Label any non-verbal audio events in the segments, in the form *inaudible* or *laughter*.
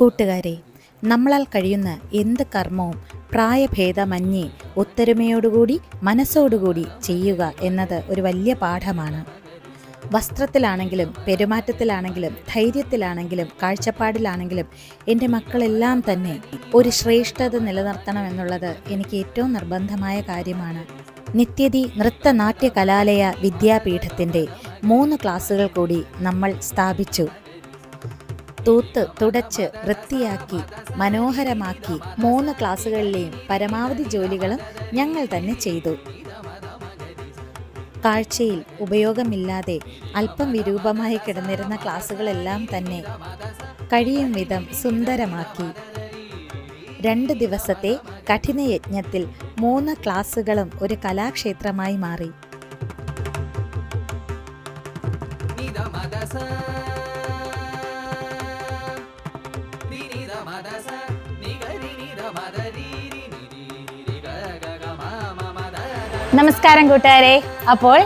കൂട്ടുകാരെ നമ്മളാൽ കഴിയുന്ന എന്ത് കർമ്മവും പ്രായഭേദമന്യേ ഒത്തൊരുമയോടുകൂടി മനസ്സോടുകൂടി ചെയ്യുക എന്നത് ഒരു വലിയ പാഠമാണ്. വസ്ത്രത്തിലാണെങ്കിലും പെരുമാറ്റത്തിലാണെങ്കിലും ധൈര്യത്തിലാണെങ്കിലും കാഴ്ചപ്പാടിലാണെങ്കിലും എന്റെ മക്കളെല്ലാം തന്നെ ഒരു ശ്രേഷ്ഠത നിലനിർത്തണം എന്നുള്ളത് എനിക്ക് ഏറ്റവും നിർബന്ധമായ കാര്യമാണ്. നിത്യതി നൃത്തനാട്യ കലാലയ വിദ്യാപീഠത്തിന്റെ മൂന്ന് ക്ലാസ്സുകൾ കൂടി നമ്മൾ സ്ഥാപിച്ചു. തൂത്ത് തുടച്ച് വൃത്തിയാക്കി മനോഹരമാക്കി മൂന്ന് ക്ലാസ്സുകളിലെയും പരമാവധി ജോലികളും ഞങ്ങൾ തന്നെ ചെയ്തു. കാഴ്ചയിൽ ഉപയോഗമില്ലാതെ അല്പം വിരൂപമായി കിടന്നിരുന്ന ക്ലാസ്സുകളെല്ലാം തന്നെ കഴിയും വിധം സുന്ദരമാക്കി. രണ്ട് ദിവസത്തെ കഠിനയജ്ഞത്തിൽ മൂന്ന് ക്ലാസ്സുകളും ഒരു കലാക്ഷേത്രമായി മാറി. നമസ്കാരം കൂട്ടുകാരെ. അപ്പോൾ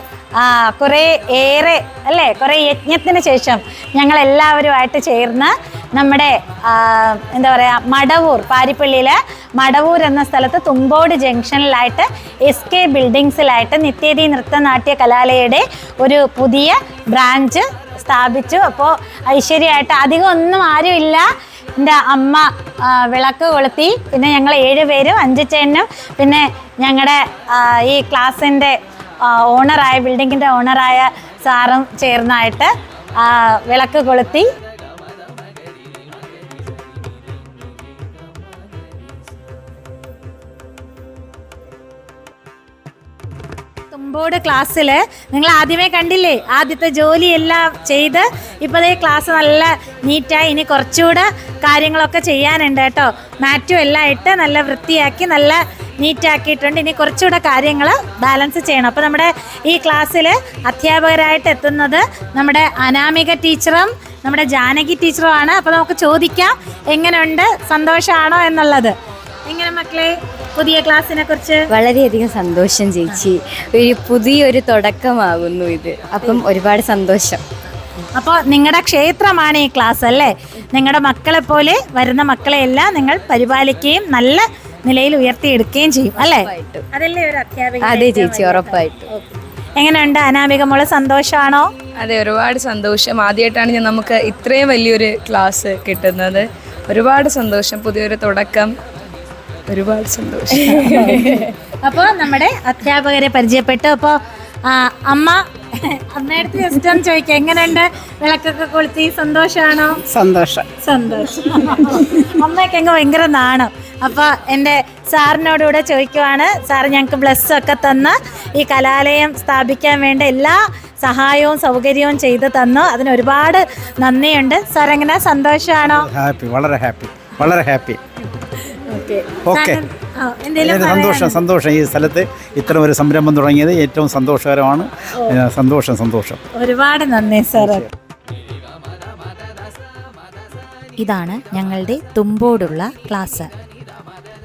കുറേ ഏറെ അല്ലേ കുറേ യജ്ഞത്തിന് ശേഷം ഞങ്ങൾ എല്ലാവരുമായിട്ട് ചേർന്ന് നമ്മുടെ എന്താ പറയുക മടവൂർ പാരിപ്പള്ളിയിലെ മടവൂർ എന്ന സ്ഥലത്ത് തുമ്പോട് ജംഗ്ഷനിലായിട്ട് എസ് കെ ബിൽഡിങ്സിലായിട്ട് നിത്യതി നൃത്തനാട്യ കലാലയയുടെ ഒരു പുതിയ ബ്രാഞ്ച് സ്ഥാപിച്ചു. അപ്പോൾ ഐശ്വര്യമായിട്ട് അധികം ഒന്നും ആരുമില്ല. എന്റെ അമ്മ വിളക്ക് കൊളുത്തി. പിന്നെ ഞങ്ങൾ ഏഴുപേരും അഞ്ച് ചേട്ടനും പിന്നെ ഞങ്ങളുടെ ഈ ക്ലാസ്സിന്റെ ഓണറായ ബിൽഡിങ്ങിന്റെ ഓണറായ സാറും ചേർന്നായിട്ട് വിളക്ക് കൊളുത്തി. തുമ്പോട് ക്ലാസ്സിൽ നിങ്ങൾ ആദ്യമേ കണ്ടില്ലേ? ആദ്യത്തെ ജോലിയെല്ലാം ചെയ്ത് ഇപ്പോൾ ഈ ക്ലാസ് നല്ല നീറ്റായി ഇനി കുറച്ചുകൂടെ കാര്യങ്ങളൊക്കെ ചെയ്യാനുണ്ട് കേട്ടോ. മാറ്റും എല്ലാം ഇട്ട് നല്ല വൃത്തിയാക്കി നല്ല നീറ്റാക്കിയിട്ടുണ്ട് ഇനി കുറച്ചുകൂടെ കാര്യങ്ങൾ ബാലൻസ് ചെയ്യണം. അപ്പോൾ നമ്മുടെ ഈ ക്ലാസ്സിൽ അധ്യാപകരായിട്ട് എത്തുന്നത് നമ്മുടെ അനാമിക ടീച്ചറും നമ്മുടെ ജാനകി ടീച്ചറുമാണ്. അപ്പോൾ നമുക്ക് ചോദിക്കാം എങ്ങനെയുണ്ട്? സന്തോഷമാണോ എന്നുള്ളത്? എങ്ങനെ മക്കളെ? പുതിയ ക്ലാസ്സിനെ കുറിച്ച്? വളരെയധികം സന്തോഷം ചേച്ചി. ഒരു പുതിയൊരു തുടക്കമാകുന്നു ഇത്. അപ്പം ഒരുപാട് സന്തോഷം. അപ്പോൾ നിങ്ങളുടെ ക്ഷേത്രമാണ് ഈ ക്ലാസ് അല്ലേ? നിങ്ങളുടെ മക്കളെ പോലെ വരുന്ന മക്കളെയെല്ലാം നിങ്ങൾ പരിപാലിക്കുകയും നല്ല നിലയിൽ ഉയർത്തിയെടുക്കുകയും ചെയ്യും അല്ലേ? അതല്ലേ ഒരു അധ്യാപിക അതെ ചേച്ചി ഉറപ്പായിട്ടും. എങ്ങനെയുണ്ട് അനാമിക മോൾ സന്തോഷമാണോ അതെ ഒരുപാട് സന്തോഷം. ആദ്യമായിട്ടാണ് ഞാൻ നമുക്ക് ഇത്രയും വലിയൊരു ക്ലാസ് കിട്ടുന്നത്. ഒരുപാട് സന്തോഷം. പുതിയൊരു തുടക്കം. ഒരുപാട് സന്തോഷം. അപ്പോൾ നമ്മുടെ അധ്യാപകരെ പരിചയപ്പെട്ടു. അപ്പോൾ അമ്മ അന്നേരത്തെ ജസ്റ്റ് ഒന്ന് ചോദിക്കാം. എങ്ങനെയുണ്ട്? വിളക്കൊക്കെ കൊളുത്തി. സന്തോഷമാണോ സന്തോഷം. സന്തോഷം. അമ്മയ്ക്ക് അങ്ങ് ഭയങ്കര നാണം. അപ്പോൾ എന്റെ സാറിനോടുകൂടെ ചോദിക്കുവാണ്. സാർ ഞങ്ങൾക്ക് ബ്ലസ് ഒക്കെ തന്ന് ഈ കലാലയം സ്ഥാപിക്കാൻ വേണ്ട എല്ലാ സഹായവും സൗകര്യവും ചെയ്തു തന്നു. അതിന് ഒരുപാട് നന്ദിയുണ്ട്. സാർ എങ്ങനെ സന്തോഷമാണോ ഹാപ്പി വളരെ ഹാപ്പി വളരെ ഹാപ്പി ഓക്കെ. എന്തെങ്കിലും സന്തോഷം സന്തോഷം ഈ സ്ഥലത്ത്. ഇത്തരം ഒരു സംരംഭം തുടങ്ങിയത് ഏറ്റവും സന്തോഷകരമാണ്. സന്തോഷം സന്തോഷം. ഒരുപാട് നന്ദി സാർ ഇതാണ് ഞങ്ങളുടെ തുമ്പോടുള്ള ക്ലാസ്.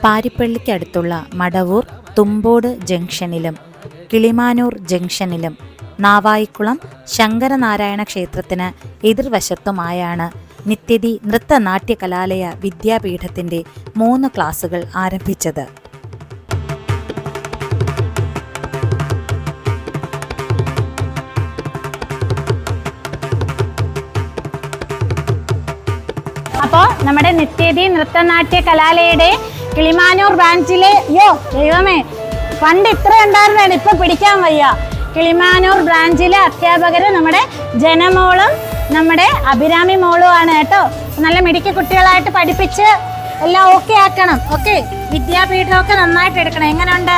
പാരിപ്പള്ളിക്കടുത്തുള്ള മടവൂർ തുമ്പോട് ജംഗ്ഷനിലും കിളിമാനൂർ ജംഗ്ഷനിലും നാവായിക്കുളം ശങ്കരനാരായണ ക്ഷേത്രത്തിന് എതിർവശത്തുമായാണ് നിത്യതി നൃത്തനാട്യ കലാലയ വിദ്യാപീഠത്തിന്റെ മൂന്ന് ക്ലാസുകൾ ആരംഭിച്ചത്. അപ്പോൾ നമ്മുടെ നിത്യതി നൃത്തനാട്യ കലാലയയുടെ കിളിമാനൂർ ബ്രാഞ്ചിലെ യോ ദൈവമേ പണ്ട് ഇത്ര ഉണ്ടായിരുന്നാണ് ഇപ്പൊ പിടിക്കാൻ വയ്യ. കിളിമാനൂർ ബ്രാഞ്ചിലെ അധ്യാപകര് നമ്മുടെ ജനമോളും നമ്മുടെ അഭിരാമി മോളും ആണ് കേട്ടോ. നല്ല മിടുക്കി കുട്ടികളായിട്ട് പഠിപ്പിച്ച് എല്ലാം ഓക്കെ ആക്കണം. ഓക്കെ വിദ്യാപീഠമൊക്കെ നന്നായിട്ട് എടുക്കണം. എങ്ങനെയുണ്ട്?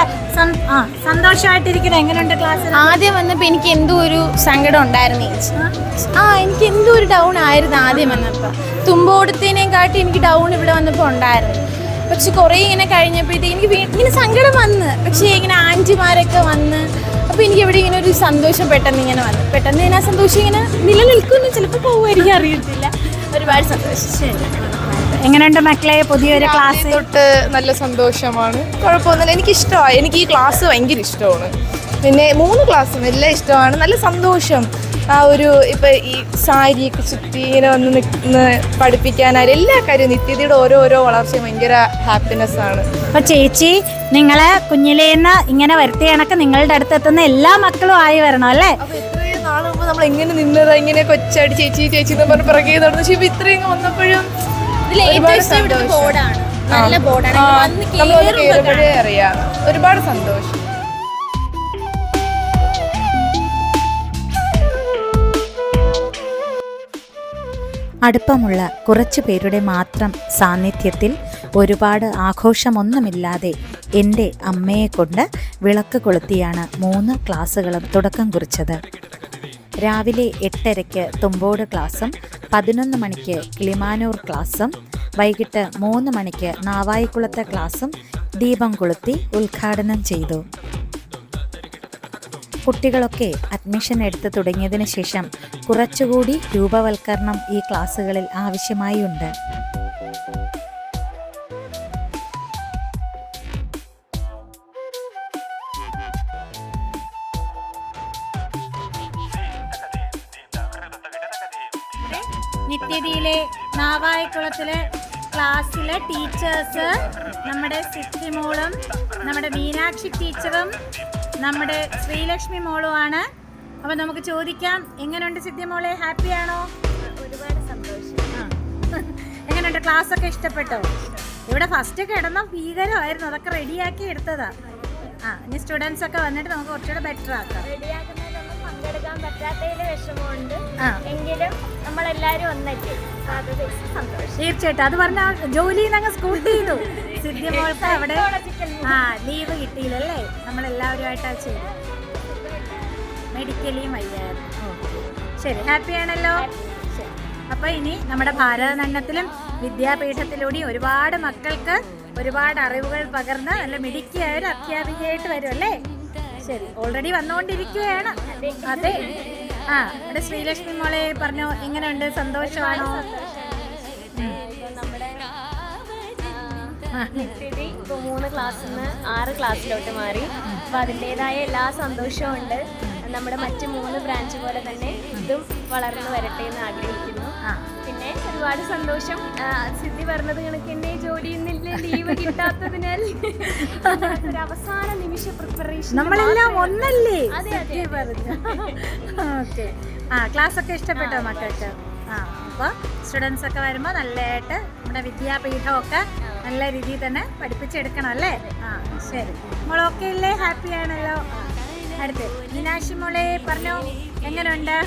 ആ സന്തോഷമായിട്ടിരിക്കണം? എങ്ങനെയുണ്ട് ക്ലാസ് ആദ്യം വന്നപ്പോൾ എനിക്ക് എന്തോ ഒരു സങ്കടം ഉണ്ടായിരുന്നു ചേച്ചി. ആ? എനിക്ക് എന്തോ ഒരു ഡൗൺ ആയിരുന്നു ആദ്യം വന്നപ്പോൾ തുമ്പോടത്തേനേം കാട്ടി എനിക്ക് ഡൗൺ ഇവിടെ വന്നപ്പോൾ ഉണ്ടായിരുന്നു. പക്ഷെ കുറേ ഇങ്ങനെ കഴിഞ്ഞപ്പോഴത്തേക്ക് എനിക്ക് ഇങ്ങനെ സങ്കടം വന്ന്. പക്ഷേ ഇങ്ങനെ ആന്റിമാരൊക്കെ വന്ന് അപ്പോൾ എനിക്ക് ഇവിടെ ഇങ്ങനെ ഒരു സന്തോഷം പെട്ടെന്ന് ഇങ്ങനെ വന്നു. പെട്ടെന്ന് ഞാൻ ആ സന്തോഷം ഇങ്ങനെ നിലനിൽക്കുന്നു ചിലപ്പോൾ പോകുമായിരിക്കും അറിയത്തില്ല. ഒരുപാട് സന്തോഷം എങ്ങനെയുണ്ട് മക്കളെ? പുതിയൊരു ക്ലാസ്? തൊട്ട് നല്ല സന്തോഷമാണ്. കുഴപ്പമൊന്നുമില്ല. എനിക്ക് ഇഷ്ടമാണ് എനിക്ക് ഈ ക്ലാസ് ഭയങ്കര ഇഷ്ടമാണ്. പിന്നെ മൂന്ന് ക്ലാസ്സും എല്ലാം ഇഷ്ടമാണ്. നല്ല സന്തോഷം. ആ ഒരു ഇപ്പൊ ഈ സാരിയൊക്കെ ചുറ്റി ഇങ്ങനെ വന്ന് നിൽക്കുന്ന പഠിപ്പിക്കാനായാലും എല്ലാ കാര്യവും നിത്യതയുടെ ഓരോരോ ഓരോ വളർച്ചയും ഭയങ്കര ഹാപ്പിനെസ് ആണ്. അപ്പൊ ചേച്ചി നിങ്ങളെ കുഞ്ഞിലേന്ന് ഇങ്ങനെ വരുത്തിയ കണക്ക് നിങ്ങളുടെ അടുത്ത് എത്തുന്ന എല്ലാ മക്കളും ആയി വരണം അല്ലേ? അപ്പൊ ഇത്രയും നാൾ മുമ്പ് നമ്മൾ എങ്ങനെ നിന്നത് ഇങ്ങനെ കൊച്ചാടി ചേച്ചി ചേച്ചി എന്ന് പറഞ്ഞ് പിറകെ നടന്നു. പക്ഷെ ഇപ്പൊ ഇത്രയും വന്നപ്പോഴും ഒരുപാട് സന്തോഷം. ബോർഡാണ് നല്ല ബോർഡാണ് ആ, വന്ന് നമ്മൾ അറിയാം. ഒരുപാട് സന്തോഷം. അടുപ്പമുള്ള കുറച്ചു പേരുടെ മാത്രം സാന്നിധ്യത്തിൽ ഒരുപാട് ആഘോഷമൊന്നുമില്ലാതെ എന്റെ അമ്മയെ കൊണ്ട് വിളക്ക് കൊളുത്തിയാണ് മൂന്ന് ക്ലാസ്സുകളും തുടക്കം കുറിച്ചത്. രാവിലെ എട്ടരയ്ക്ക് തുമ്പോട് ക്ലാസ്സും പതിനൊന്ന് മണിക്ക് കിളിമാനൂർ ക്ലാസ്സും വൈകിട്ട് മൂന്ന് മണിക്ക് നാവായിക്കുളത്തെ ക്ലാസ്സും ദീപം കൊളുത്തി ഉദ്ഘാടനം ചെയ്തു. കുട്ടികളൊക്കെ അഡ്മിഷൻ എടുത്ത് തുടങ്ങിയതിനു ശേഷം കുറച്ചുകൂടി രൂപവൽക്കരണം ഈ ക്ലാസ്സുകളിൽ ആവശ്യമായി ഉണ്ട് നിത്യതിയിലെ നാവായിക്കുളത്തിലെ ക്ലാസ്സിലെ ടീച്ചേഴ്സ് നമ്മുടെ സിദ്ധിമോളും നമ്മുടെ മീനാക്ഷി ടീച്ചറും നമ്മുടെ ശ്രീലക്ഷ്മി മോളുമാണ് അപ്പോൾ നമുക്ക് ചോദിക്കാം എങ്ങനെയുണ്ട് സിദ്ധിമോളെ ഹാപ്പിയാണോ ഒരുപാട് സന്തോഷം. എങ്ങനെയുണ്ട് ക്ലാസ് ഒക്കെ ഇഷ്ടപ്പെട്ടോ? ഇവിടെ ഫസ്റ്റ് കിടന്ന ഭീകരമായിരുന്നു. അതൊക്കെ റെഡിയാക്കി എടുത്തതാ. ആ ഇനി സ്റ്റുഡൻസ് ഒക്കെ വന്നിട്ട് നമുക്ക് കുറച്ചുകൂടെ ബെറ്റർ ആക്കാം. റെഡിയാക്കുന്നതിലൊന്നും പങ്കെടുക്കാൻ പറ്റാത്തതിൽ വിഷമമുണ്ട്. എങ്കിലും നമ്മളെല്ലാരും ഒന്നല്ലേ തീർച്ചയായിട്ടും. അത് പറഞ്ഞ ജോലി അങ്ങ് സ്കൂട്ട് ചെയ്തു. *laughs* അവിടെ ആ ലീവ് കിട്ടിയില്ലല്ലേ? നമ്മൾ എല്ലാവരുമായിട്ടാ ചെയ്തു. മെഡിക്കലിയും വയ്യായിരുന്നു. ശരി ഹാപ്പി ആണല്ലോ? അപ്പൊ ഇനി നമ്മുടെ ഭാരതനണ്ണത്തിലും വിദ്യാപീഠത്തിലൂടെയും ഒരുപാട് മക്കൾക്ക് ഒരുപാട് അറിവുകൾ പകർന്ന് നല്ല മിടുക്കിയായ ഒരു അധ്യാപികയായിട്ട് വരും അല്ലേ ശരി ഓൾറെഡി വന്നുകൊണ്ടിരിക്കുകയാണ് അതെ. ആ ഇവിടെ ശ്രീലക്ഷ്മി മോളെ പറഞ്ഞു എങ്ങനെയുണ്ട് സന്തോഷമാണോ? സ്ഥിതി ഇപ്പോൾ മൂന്ന് ക്ലാസ്സിൽ നിന്ന് ആറ് ക്ലാസ്സിലോട്ട് മാറി. അപ്പോൾ അതിന്റെതായ എല്ലാ സന്തോഷവും ഉണ്ട്. നമ്മുടെ മറ്റ് മൂന്ന് ബ്രാഞ്ച് പോലെ തന്നെ ഇതും വളർന്നു വരട്ടെ എന്ന് ആഗ്രഹിക്കുന്നു. ഒരുപാട് സന്തോഷം. സിദ്ധി പറഞ്ഞത് കണക്ക് എന്നെ ജോലിയിൽ ലീവ് കിട്ടാത്തതിനാൽ ഒരു അവസാന നിമിഷ പ്രിപ്പറേഷൻ നമ്മളെല്ലാം ഒന്നല്ലേ? അതെ, അതെ, പറഞ്ഞു ഓക്കെ. ആ ക്ലാസ് ഒക്കെ ഇഷ്ടപ്പെട്ടോ മക്കൾക്ക്? ആ അപ്പോൾ സ്റ്റുഡൻസ് ഒക്കെ വരുമ്പോൾ നല്ലതായിട്ട് നമ്മുടെ വിദ്യാപീഠമൊക്കെ നല്ല രീതിയിൽ തന്നെ പഠിപ്പിച്ചെടുക്കണം അല്ലേ? ആ ശരി. മോളൊക്കെ ഇല്ലേ ഹാപ്പി ആണല്ലോ. അടുത്ത്. മീനാക്ഷി മോളെ പറഞ്ഞോ? എങ്ങനെയുണ്ട്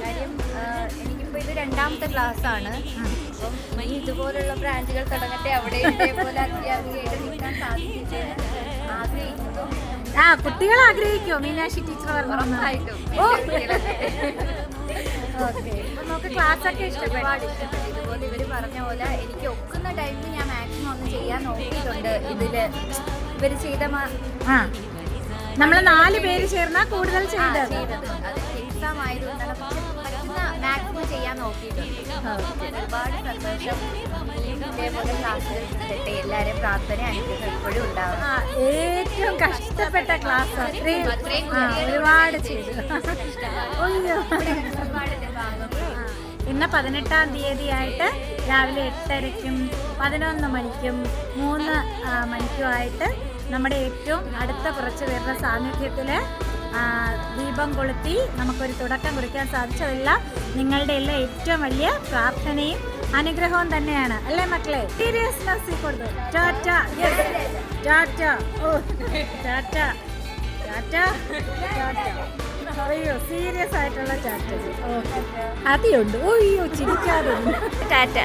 കാര്യം എനിക്കിപ്പോൾ ഇത് രണ്ടാമത്തെ ക്ലാസ് ആണ് അപ്പം ഈ ഇതുപോലുള്ള ബ്രാഞ്ചുകൾ തുടങ്ങട്ടെ അവിടെ ഇതേപോലെ അധ്യാപികയായിട്ട് നിൽക്കാൻ എന്ന് ആഗ്രഹിക്കുന്നു. ആ കുട്ടികൾ ആഗ്രഹിക്കോ മീനാക്ഷി ടീച്ചർ പറഞ്ഞു ഓ. *laughs* നമുക്ക് ക്ലാസ് ഒക്കെ ഇഷ്ടപ്പെട്ടു ഇതുപോലെ ഇവർ പറഞ്ഞ പോലെ എനിക്ക് ഒക്കുന്ന ടൈമിൽ ഞാൻ മാക്സിമം ഒന്ന് ചെയ്യാൻ നോക്കിയിട്ടുണ്ട് ഇതിൽ. ഇവർ ചെയ്ത നമ്മൾ നാല് പേര് ചേർന്നാ കൂടുതൽ ചെയ്തത്. എക്സാം മാക്സിമം ചെയ്യാൻ നോക്കിയിട്ടുണ്ട്. ഒരുപാട് സന്തോഷം. ഇതേപോലെ ക്ലാസ്സുകൾ കിട്ടട്ടെ എല്ലാവരും പ്രാർത്ഥന അനുഗ്രഹം എപ്പോഴും ഉണ്ടാവും ഏറ്റവും കഷ്ടപ്പെട്ട ക്ലാസ് അത്രയും ഒരുപാട് ചെയ്തു. ഇന്ന് പതിനെട്ടാം തീയതി ആയിട്ട് രാവിലെ എട്ടരയ്ക്കും പതിനൊന്ന് മണിക്കും മൂന്ന് മണിക്കുമായിട്ട് നമ്മുടെ ഏറ്റവും അടുത്ത കുറച്ച് പേരുടെ സാന്നിധ്യത്തിൽ ദീപം കൊളുത്തി നമുക്കൊരു തുടക്കം കുറിക്കാൻ സാധിച്ചതെല്ലാം. നിങ്ങളുടെ എല്ലാം ഏറ്റവും വലിയ പ്രാർത്ഥനയും അനുഗ്രഹവും തന്നെയാണ്. അല്ലേ മക്കളെ? സീരിയസ്നെസ് കൊടുത്തു. ടാറ്റ. ടാറ്റ. ഓ. ടാറ്റ. ടാറ്റ. അയ്യോ സീരിയസ് ആയിട്ടുള്ള ടാറ്റ. ഓക്കെ അതിയുണ്ട് ഓയ്യോ ചിരിക്കാറുണ്ട് ടാറ്റ.